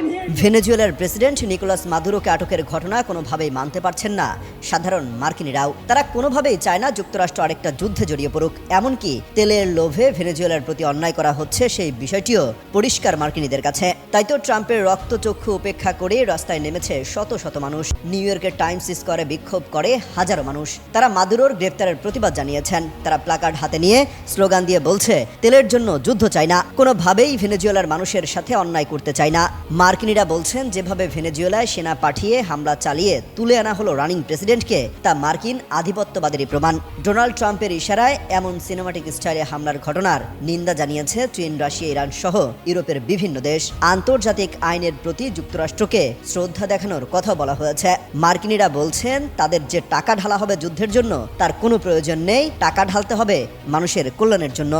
in here. ভেনেজুয়েলার president Nicolas মাদুরোকে আটকের ঘটনা কোনোভাবেই মানতে পারছেন না। সাধারণ মার্কিনিরাও, তারা কোনোভাবেই চায় না যুক্তরাষ্ট্র আরেকটা যুদ্ধে জড়িয়ে পড়ুক। এমনকি তেলের লোভে ভেনেজুয়েলার প্রতি অন্যায় করা হচ্ছে সেই বিষয়টিও পরিষ্কার মার্কিনীদের কাছে। তাই তো ট্রাম্পের রক্তচক্ষু উপেক্ষা করে রাস্তায় নেমেছে শত শত মানুষ। নিউ ইয়র্কের টাইমস স্কোয়ারে বিক্ষোভ করে হাজারো মানুষ। তারা মাদুরোর গ্রেপ্তারের প্রতিবাদ জানিয়েছেন। তারা প্লাকার্ড হাতে নিয়ে স্লোগান দিয়ে বলছে, তেলের জন্য যুদ্ধ চায় না। কোনোভাবেই ভেনেজুয়েলার মানুষের সাথে অন্যায় করতে চায় না। মার্কিনিরা বলছেন, যেভাবে ভেনেজুয়েলায় সেনা পাঠিয়ে হামলা চালিয়ে তুলে আনা হলো রানিং প্রেসিডেন্টকে, তা মার্কিন আধিপত্যবাদেরই প্রমাণ। ডোনাল্ড ট্রাম্পের ইশারায় এমন সিনেমাটিক স্টাইলে হামলার ঘটনার নিন্দা জানিয়েছে চীন, রাশিয়া, ইরান সহ ইউরোপের বিভিন্ন দেশ। আন্তর্জাতিক আইনের প্রতি যুক্তরাষ্ট্রকে শ্রদ্ধা দেখানোর কথা বলা হয়েছে। মার্কিনিরা বলছেন, তাদের যে টাকা ঢালা হবে যুদ্ধের জন্য, তার কোনো প্রয়োজন নেই। টাকা ঢালতে হবে মানুষের কল্যাণের জন্য।